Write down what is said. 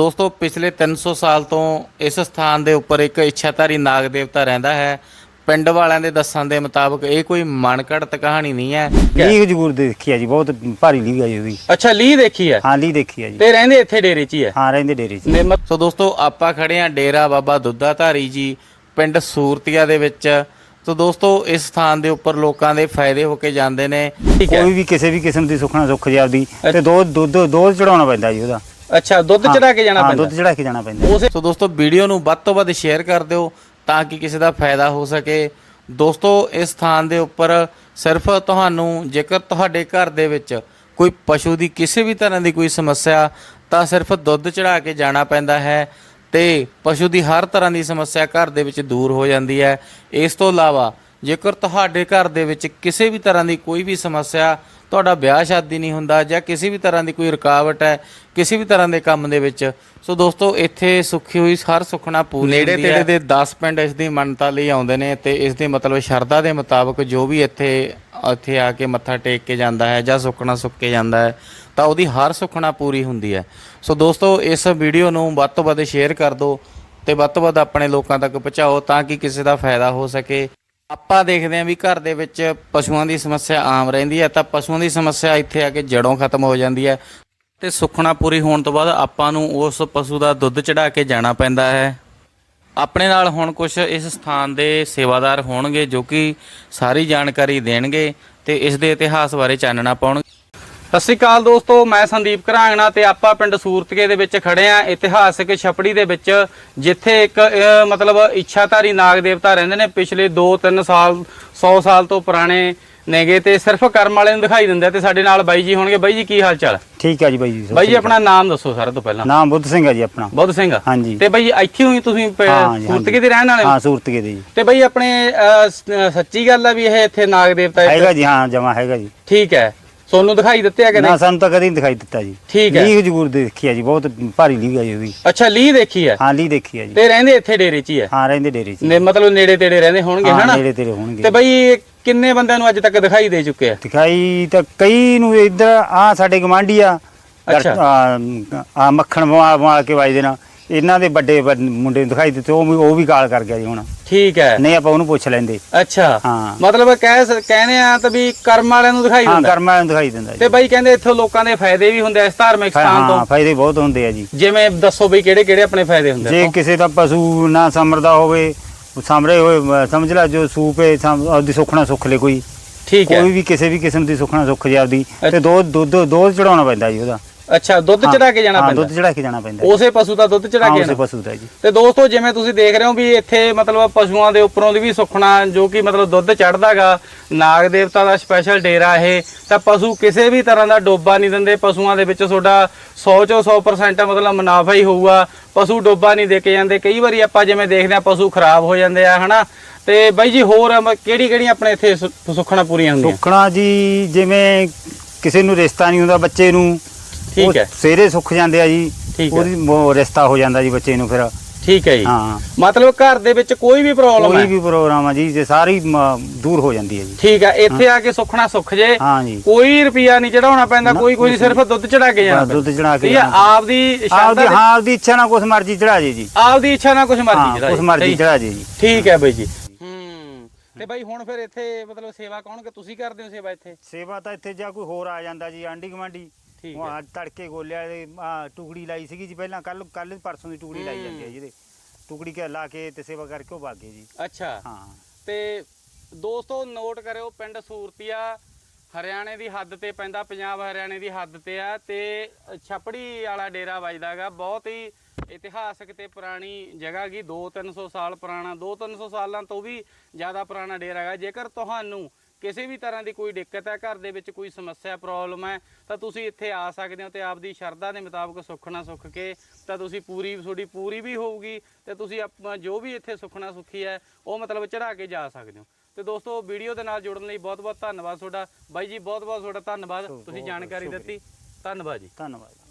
ਦੋਸਤੋ ਪਿਛਲੇ 300 ਸਾਲ ਤੋਂ ਇਸ ਸਥਾਨ ਦੇ ਉੱਪਰ ਇੱਕ ਇੱਛਾਧਾਰੀ ਨਾਗ ਦੇਵਤਾ ਰਹਿੰਦਾ ਹੈ। ਪਿੰਡ ਵਾਲਿਆਂ ਦੇ ਦੱਸਣ ਦੇ ਮੁਤਾਬਕ ਇਹ ਕੋਈ ਮਨਘੜਤ ਕਹਾਣੀ ਨਹੀਂ ਹੈ। ਲੀਹ ਜ਼ਰੂਰ ਦੇਖੀ ਆ ਜੀ ਬਹੁਤ ਭਾਰੀ ਲੀਹ ਆ ਜੀ ਉਹਦੀ। ਅੱਛਾ ਲੀ ਦੇਖੀ ਹੈ? ਹਾਂ ਲੀਹ ਦੇਖੀ ਆ ਜੀ। ਤੇ ਰਹਿੰਦੇ ਇੱਥੇ ਡੇਰੇ 'ਚ ਹੀ ਹੈ? ਹਾਂ ਰਹਿੰਦੇ ਡੇਰੇ 'ਚ ਨੇ ਮਤ- ਸੋ ਦੋਸਤੋ ਆਪਾਂ ਖੜੇ ਆ ਡੇਰਾ ਬਾਬਾ ਦੁੱਧਾ ਧਾਰੀ ਜੀ ਪਿੰਡ ਸੂਰਤੀਆ ਦੇ ਵਿੱਚ। ਸੋ ਦੋਸਤੋ ਇਸ ਸਥਾਨ ਦੇ ਉੱਪਰ ਲੋਕਾਂ ਦੇ ਫਾਇਦੇ ਹੋ ਕੇ ਜਾਂਦੇ ਨੇ। ਠੀਕ ਹੈ। ਕੋਈ ਵੀ ਕਿਸੇ ਵੀ ਕਿਸਮ ਦੀ ਸੁੱਖਣਾ ਸੁੱਖ ਜੀ ਆਪਦੀ ਤੇ ਦੋ ਦੁੱਧ ਦੋ ਚੜਾਉਣਾ ਪੈਂਦਾ ਜੀ ਉਹਦਾ। ਅੱਛਾ ਦੁੱਧ ਚੜਾ ਕੇ ਜਾਣਾ ਹਾਂ ਪੈਂਦਾ। ਦੁੱਧ ਚੜਾ ਕੇ ਜਾਣਾ ਪੈਂਦਾ। ਉਸੇ ਸੋ ਦੋਸਤੋ ਵੀਡੀਓ ਨੂੰ ਵੱਧ ਤੋਂ ਵੱਧ ਸ਼ੇਅਰ ਕਰ ਦਿਓ ਤਾਂ ਕਿ ਕਿਸੇ ਦਾ ਫਾਇਦਾ ਹੋ ਸਕੇ। ਦੋਸਤੋ ਇਸ ਸਥਾਨ ਦੇ ਉੱਪਰ ਸਿਰਫ ਤੁਹਾਨੂੰ ਜੇਕਰ ਤੁਹਾਡੇ ਘਰ ਦੇ ਵਿੱਚ ਕੋਈ ਪਸ਼ੂ ਦੀ ਕਿਸੇ ਵੀ ਤਰ੍ਹਾਂ ਦੀ ਕੋਈ ਸਮੱਸਿਆ ਤਾਂ ਸਿਰਫ ਦੁੱਧ ਚੜਾ ਕੇ ਜਾਣਾ ਪੈਂਦਾ ਹੈ ਤੇ ਪਸ਼ੂ ਦੀ ਹਰ ਤਰ੍ਹਾਂ ਦੀ ਸਮੱਸਿਆ ਘਰ ਦੇ ਵਿੱਚ ਦੂਰ ਹੋ ਜਾਂਦੀ ਹੈ। ਇਸ ਤੋਂ ਇਲਾਵਾ ਜੇਕਰ ਤੁਹਾਡੇ ਘਰ ਦੇ ਵਿੱਚ ਕਿਸੇ ਵੀ ਤਰ੍ਹਾਂ ਦੀ ਕੋਈ ਵੀ ਸਮੱਸਿਆ ਤੁਹਾਡਾ ਵਿਆਹ ਸ਼ਾਦੀ ਨਹੀਂ ਹੁੰਦਾ ਜਾਂ ਕਿਸੇ ਵੀ ਤਰ੍ਹਾਂ ਦੀ ਕੋਈ ਰੁਕਾਵਟ ਹੈ ਕਿਸੇ ਵੀ ਤਰ੍ਹਾਂ ਦੇ ਕੰਮ ਦੇ ਵਿੱਚ ਸੋ ਦੋਸਤੋ ਇੱਥੇ ਸੁੱਖੀ ਹੋਈ ਹਰ ਸੁਖਣਾ ਪੂਰੀ ਨੇੜੇ ਤੇੜੇ ਦੇ 10 ਪਿੰਡ ਇਸ ਦੀ ਮੰਨਤਾ ਲਈ ਆਉਂਦੇ ਨੇ ਤੇ ਇਸ ਦੇ ਮਤਲਬ ਸ਼ਰਧਾ ਦੇ ਮੁਤਾਬਕ ਜੋ ਵੀ ਇੱਥੇ ਇੱਥੇ ਆ ਕੇ ਮੱਥਾ ਟੇਕ ਕੇ ਜਾਂਦਾ ਹੈ ਜਾਂ ਸੁਖਣਾ ਸੁੱਖ ਕੇ ਜਾਂਦਾ ਹੈ ਤਾਂ ਉਹਦੀ ਹਰ ਸੁਖਣਾ ਪੂਰੀ ਹੁੰਦੀ ਹੈ। ਸੋ ਦੋਸਤੋ ਇਸ ਵੀਡੀਓ ਨੂੰ ਵੱਧ ਤੋਂ ਵੱਧ ਸ਼ੇਅਰ ਕਰ ਦਿਓ ਤੇ ਵੱਧ ਤੋਂ ਵੱਧ ਆਪਣੇ ਲੋਕਾਂ ਤੱਕ ਪਹੁੰਚਾਓ ਤਾਂ ਕਿ ਕਿਸੇ ਦਾ ਫਾਇਦਾ ਹੋ ਸਕੇ। ਆਪਾਂ ਦੇਖਦੇ ਹਾਂ ਵੀ ਘਰ ਦੇ ਵਿੱਚ ਪਸ਼ੂਆਂ ਦੀ ਸਮੱਸਿਆ ਆਮ ਰਹਿੰਦੀ ਹੈ, ਤਾਂ ਪਸ਼ੂਆਂ ਦੀ ਸਮੱਸਿਆ ਇੱਥੇ ਆ ਕੇ ਜੜੋਂ ਖਤਮ ਹੋ ਜਾਂਦੀ ਹੈ ਤੇ ਸੁੱਖਣਾ ਪੂਰੀ ਹੋਣ ਤੋਂ ਬਾਅਦ ਆਪਾਂ ਨੂੰ ਉਸ ਪਸ਼ੂ ਦਾ ਦੁੱਧ ਚੜਾ ਕੇ ਜਾਣਾ ਪੈਂਦਾ ਹੈ। ਆਪਣੇ ਨਾਲ ਹੁਣ ਕੁਝ ਇਸ ਸਥਾਨ ਦੇ ਸੇਵਾਦਾਰ ਹੋਣਗੇ ਜੋ ਕਿ ਸਾਰੀ ਜਾਣਕਾਰੀ ਦੇਣਗੇ ਤੇ ਇਸ ਦੇ ਇਤਿਹਾਸ ਬਾਰੇ ਚਾਨਣਾ ਪਾਉਣਗੇ। ਸਤਿ ਸ਼੍ਰੀ ਅਕਾਲ ਦੋਸਤੋ ਮੈਂ ਸੰਦੀਪ ਘਰਾਂਗਣਾ ਤੇ ਆਪਾਂ ਪਿੰਡ ਸੂਰਤਕੇ ਦੇ ਵਿੱਚ ਖੜੇ ਆ। ਇਤਿਹਾਸਕ ਛਪੜੀ ਦੇ ਵਿੱਚ ਜਿੱਥੇ ਇੱਕ ਮਤਲਬ ਇੱਛਾਧਾਰੀ ਨਾਗ ਦੇਵਤਾ ਰਹਿੰਦੇ ਨੇ ਪਿਛਲੇ 2-3 ਸਾਲ 100 ਸਾਲ ਤੋਂ ਪੁਰਾਣੇ ਨੇਗੇ ਤੇ ਸਿਰਫ ਕਰਮ ਵਾਲੇ ਨੂੰ ਦਿਖਾਈ ਦਿੰਦੇ ਤੇ ਸਾਡੇ ਨਾਲ ਬਾਈ ਜੀ ਹੋਣਗੇ। ਬਾਈ ਜੀ ਕੀ ਹਾਲ ਚਾਲ? ਠੀਕ ਆ ਜੀ ਬਾਈ ਜੀ ਬਾਈ ਜੀ ਆਪਣਾ ਨਾਮ ਦੱਸੋ ਸਾਰਿਆਂ ਤੋਂ ਪਹਿਲਾਂ। ਨਾਮ ਬੁੱਧ ਸਿੰਘ ਆ ਜੀ ਆਪਣਾ। ਬੁੱਧ ਸਿੰਘ ਹਾਂਜੀ। ਤੇ ਬਾਈ ਇੱਥੇ ਹੋਈ ਤੁਸੀਂ ਹਾਂ ਜੀ, ਸੂਰਤਕੇ। ਦੇ ਰਹਿਣ ਵਾਲੇ ਹੋ? ਹਾਂ ਸੂਰਤਗੇ ਦੇ ਜੀ। ਤੇ ਬਾਈ ਆਪਣੇ ਸੱਚੀ ਗੱਲ ਆ ਵੀ ਇਹ ਇੱਥੇ ਨਾਗ ਦੇਵਤਾ ਹੈਗਾ ਜੀ ਹਾਂ ਜਮਾ ਹੈਗਾ ਜੀ। ਠੀਕ ਹੈ। ਸੋਨੂੰ ਦਿਖਾਈ ਦਿੱਤੇ ਆ ਕਿ ਨਾ ਨਹੀਂ? ਸਾਨੂੰ ਤਾਂ ਕਦੇ ਨਹੀਂ ਦਿਖਾਈ ਦਿੱਤਾ ਜੀ। ਠੀਕ ਹੈ। ਲੀਹ ਜ਼ਰੂਰ ਦੇਖੀ ਆ ਜੀ ਬਹੁਤ ਭਾਰੀ ਲੀਹ ਆ ਜੀ ਉਹਦੀ ਅੱਛਾ ਲੀ ਦੇਖੀ ਹੈ? ਹਾਂ ਲੀਹ ਦੇਖੀ ਆ ਜੀ। ਤੇ ਰਹਿੰਦੇ ਇੱਥੇ ਡੇਰੇ 'ਚ ਹੀ ਹੈ? ਹਾਂ ਰਹਿੰਦੇ ਡੇਰੇ 'ਚ ਨੇ ਮਤਲਬ ਨੇੜੇ ਤੇੜੇ ਰਹਿੰਦੇ ਹੋਣਗੇ ਹਾਂ ਹਨਾ? ਨੇੜੇ ਤੇੜੇ ਹੋਣਗੇ। ਤੇ ਬਈ ਕਿੰਨੇ ਬੰਦਿਆਂ ਨੂੰ ਅੱਜ ਤੱਕ ਦਿਖਾਈ ਦੇ ਚੁੱਕੇ ਆ? ਦਿਖਾਈ ਤਾਂ ਕਈ ਨੂੰ ਇੱਧਰ ਆ ਸਾਡੇ ਗਵਾਂਢੀ ਆ। ਅੱਛਾ। ਆ ਮੱਖਣ ਮਵਾ ਮਵਾ ਕੇ ਵਾਜਦੇ ਨਾ। ਇਹਨਾਂ ਦੇ ਵੱਡੇ ਵੱਡ- ਮੁੰਡੇ ਨੂੰ ਦਿਖਾਈ ਦਿੱਤੇ ਉਹ ਵੀ ਉਹ ਵੀ ਗਾਲ ਕਰ ਗਿਆ ਜੀ ਹੁਣ। ਠੀਕ ਹੈ। ਨਹੀਂ ਆਪਾਂ ਉਹਨੂੰ ਪੁੱਛ ਲੈਂਦੇ। ਅੱਛਾ। ਹਾਂ। ਮਤਲਬ ਕਹਿ ਸ- ਕਹਿੰਦੇ ਆ ਤਾਂ ਵੀ ਕਰਮ ਵਾਲਿਆਂ ਨੂੰ ਦਿਖਾਈ ਹਾਂ ਦਿੰਦਾ। ਕਰਮਾਂ ਨੂੰ ਦਿਖਾਈ ਦਿੰਦਾ ਜੀ। ਤੇ ਬਈ ਕਹਿੰਦੇ ਇੱਥੋਂ ਲੋਕਾਂ ਦੇ ਫਾਇਦੇ ਵੀ ਹੁੰਦੇ ਆ ਇਸ ਧਾਰਮਿਕ ਸਥਾਨ ਹਾਂ ਤੋਂ ਫਾਇਦੇ ਬਹੁਤ ਹੁੰਦੇ ਆ ਜੀ। ਜਿਵੇਂ ਦੱਸੋ ਬਈ ਕਿਹੜੇ ਕਿਹੜੇ ਆਪਣੇ ਫਾਇਦੇ ਹੁੰਦੇ ਜੇ ਆ ਕਿਸੇ ਦਾ ਪਸ਼ੂ ਨਾ ਸਮਰਦਾ ਹੋਵੇ ਸਮਰੇ ਹੋਏ ਅਹ ਸਮਝ ਲੈ ਜੋ ਸੂਪ ਆਪਦੀ ਸੁੱਖਣਾ ਸੁੱਖ ਲੈ ਕੋਈ। ਠੀਕ ਹੈ। ਕੋਈ ਵੀ ਕਿਸੇ ਵੀ ਕਿਸਮ ਦੀ ਸੁੱਖਣਾ ਸੁੱਖ ਜੀ ਆਪਦੀ। ਅੱਛਾ। ਤੇ ਦੋ ਦੁੱਧ ਦੋ ਚੜਾਉਣਾ ਪੈਂਦਾ ਜੀ ਉਹਦਾ। ਅੱਛਾ ਦੁੱਧ ਚੜਾ ਕੇ ਜਾਣਾ ਹਾਂ, ਪੈਂਦਾ। ਦੁੱਧ ਚੜਾ ਕੇ ਜਾਣਾ ਪੈਂਦਾ ਉਸੇ ਪਸ਼ੂ ਦਾ ਦੁੱਧ ਚੜਾ ਹਾਂ, ਕੇ ਉਸੇ ਜਾਣਾ ਪਸ਼ੂ ਦਾ ਜੀ। ਤੇ ਦੋਸਤੋ ਜਿਵੇਂ ਤੁਸੀਂ ਦੇਖ ਰਹੇ ਹੋ ਵੀ ਇੱਥੇ ਮਤਲਬ ਪਸ਼ੂਆਂ ਦੇ ਉੱਪਰੋਂ ਦੀ ਵੀ ਸੁਖਣਾ ਜੋ ਕਿ ਮਤਲਬ ਦੁੱਧ ਚੜਦਾਗਾ ਨਾਗ ਦੇਵਤਾ ਦਾ ਸਪੈਸ਼ਲ ਡੇਰਾ ਇਹ ਤਾਂ ਪਸ਼ੂ ਕਿਸੇ ਵੀ ਤਰ੍ਹਾਂ ਦਾ ਡੋਬਾ ਨਹੀਂ ਦਿੰਦੇ। ਪਸ਼ੂਆਂ ਦੇ ਵਿੱਚ ਤੁਹਾਡਾ 100 ਚੋਂ 100% ਮਤਲਬ ਮੁਨਾਫਾ ਹੀ ਹੋਊਗਾ। ਪਸ਼ੂ ਡੋਬਾ ਨਹੀਂ ਦੇ ਕੇ ਜਾਂਦੇ। ਕਈ ਵਾਰੀ ਆਪਾਂ ਜਿਵੇਂ ਦੇਖਦੇ ਆ ਪਸ਼ੂ ਖਰਾਬ ਹੋ ਜਾਂਦੇ ਆ ਹਨਾ? ਤੇ ਬਾਈ ਜੀ ਹੋਰ ਕਿਹੜੀ ਕਿਹੜੀ ਆਪਣੇ ਇੱਥੇ ਸੁੱਖਣਾ ਪੂਰੀਆਂ ਹੁੰਦੀਆਂ? ਸੁੱਖਣਾ ਜੀ ਜਿਵੇਂ ਕਿਸੇ ਨੂੰ ਰਿਸ਼ਤਾ ਨਹੀਂ ਹੁੰਦਾ ਬੱਚੇ ਨੂੰ ਠੀਕ ਉਹ ਹੈ। ਸਵੇਰੇ ਸੁੱਖ ਜਾਂਦੇ ਆ ਜੀ ਠੀਕ ਹੈ। ਉਹਦੀ ਮੋ- ਰਿਸ਼ਤਾ ਹੋ ਜਾਂਦਾ ਜੀ ਬੱਚੇ ਨੂੰ ਫਿਰ। ਠੀਕ ਹੈ ਜੀ। ਹਾਂ। ਮਤਲਬ ਘਰ ਦੇ ਵਿੱਚ ਕੋਈ ਵੀ ਪ੍ਰੋਬਲਮ ਕੋਈ ਹੈ? ਵੀ ਪ੍ਰੋਗਰਾਮ ਆ ਜੀ ਜੇ ਸਾਰੀ ਮ- ਦੂਰ ਹੋ ਜਾਂਦੀ ਹੈ ਜੀ। ਠੀਕ ਹੈ ਇੱਥੇ ਆ ਕੇ ਸੁਖਣਾ ਸੁੱਖ ਜੇ। ਹਾਂ ਜੀ। ਕੋਈ ਰੁਪਿਆ ਨਹੀਂ ਚੜਾਉਣਾ ਪੈਂਦਾ ਕੋਈ ਕੁਛ ਸਿਰਫ ਦੁੱਧ ਚੜਾ ਕੇ ਜਾਣਾ ਬਸ ਦੁੱਧ ਚੜਾ ਕੇ ਠੀਕ ਹੈ ਜਾਣਾ। ਆਪਦੀ ਆਪਦੀ ਸ਼ਰਧਾ ਦੇ- ਹਾਂ ਆਪਦੀ ਇੱਛਾ ਨਾਲ ਕੁਛ ਮਰਜ਼ੀ ਚੜਾ ਜੇ ਜੀ। ਆਪਦੀ ਇੱਛਾ ਨਾਲ ਕੁਝ ਹਾਂ ਮਰਜ਼ੀ ਚੜਾ ਕੁਛ ਮਰਜ਼ੀ ਚੜਾ ਜੇ ਜੀ। ਠੀਕ ਹੈ ਬਾਈ ਜੀ। ਹੂੰ। ਤੇ ਬਾਈ ਹੁਣ ਫਿਰ ਇੱਥੇ ਮਤਲਬ ਸੇਵਾ ਕੌਣ ਕਿ ਤੁਸੀਂ ਕਰਦੇ ਹੋ ਸੇਵਾ ਇੱਥੇ? ਸੇਵਾ ਤਾਂ ਇੱਥੇ ਜਾਂ ਕੋਈ ਹੋਰ ਆ ਜਾਂਦਾ ਜੀ ਆਂਢੀ ਗਵਾਂਢੀ ਠੀਕ ਉਹ ਹੈ। ਅੱਜ ਤੜਕੇ ਗੋਲਿਆ ਦੇ ਆਹ ਟੁਕੜੀ ਲਾਈ ਸੀਗੀ ਜੀ ਪਹਿਲਾਂ ਕੱਲ ਕੱਲ ਪਰਸੋਂ ਦੀ ਟੁਕੜੀ ਲਾਈ ਜਾਂਦੀ ਹੈ ਜਿਹਦੇ ਟੁਕੜੀ ਕੇ ਲਾ ਕੇ ਤੇ ਸੇਵਾ ਕਰਕੇ ਉਹ ਭਾਗੇ ਜੀ। ਅੱਛਾ। ਹਾਂ। ਤੇ ਦੋਸਤੋ ਨੋਟ ਕਰਿਓ ਪਿੰਡ ਸੂਰਤੀਆ ਹਰਿਆਣੇ ਦੀ ਹੱਦ ਤੇ ਪੈਂਦਾ ਪੰਜਾਬ ਹਰਿਆਣੇ ਦੀ ਹੱਦ ਤੇ ਆ ਤੇ ਛਪੜੀ ਵਾਲਾ ਡੇਰਾ ਵੱਜਦਾਗਾ। ਬਹੁਤ ਹੀ ਇਤਿਹਾਸਕ ਤੇ ਪੁਰਾਣੀ ਜਗ੍ਹਾ ਗੀ। 2-300 ਸਾਲ ਪੁਰਾਣਾ 2-300 ਸਾਲਾਂ ਤੋਂ ਵੀ ਜ਼ਿਆਦਾ ਪੁਰਾਣਾ ਡੇਰਾ ਹੈਗਾ। ਜੇਕਰ ਤੁਹਾਨੂੰ ਕਿਸੇ ਵੀ ਤਰ੍ਹਾਂ ਦੀ ਕੋਈ ਦਿੱਕਤ ਹੈ ਘਰ ਦੇ ਵਿੱਚ ਕੋਈ ਸਮੱਸਿਆ ਪ੍ਰੋਬਲਮ ਹੈ ਤਾਂ ਤੁਸੀਂ ਇੱਥੇ ਆ ਸਕਦੇ ਹੋ ਤੇ ਆਪਦੀ ਸ਼ਰਧਾ ਦੇ ਮੁਤਾਬਕ ਸੁੱਖਣਾ ਸੁੱਖ ਕੇ ਤਾਂ ਤੁਸੀਂ ਪੂਰੀ ਤੁਹਾਡੀ ਪੂਰੀ ਵੀ ਹੋਊਗੀ ਤੇ ਤੁਸੀਂ ਜੋ ਵੀ ਇੱਥੇ ਸੁੱਖਣਾ ਸੁੱਖੀ ਹੈ ਉਹ ਮਤਲਬ ਚੜਾ ਕੇ ਜਾ ਸਕਦੇ ਹੋ। ਤੇ ਦੋਸਤੋ ਵੀਡੀਓ ਦੇ ਨਾਲ ਜੁੜਨ ਲਈ ਬਹੁਤ ਬਹੁਤ ਧੰਨਵਾਦ ਤੁਹਾਡਾ। ਬਾਈ ਜੀ ਬਹੁਤ ਬਹੁਤ ਤੁਹਾਡਾ ਧੰਨਵਾਦ। ਤੁਸੀਂ ਜਾਣਕਾਰੀ। ਦਿੱਤੀ। ਧੰਨਵਾਦ ਜੀ। ਧੰਨਵਾਦ।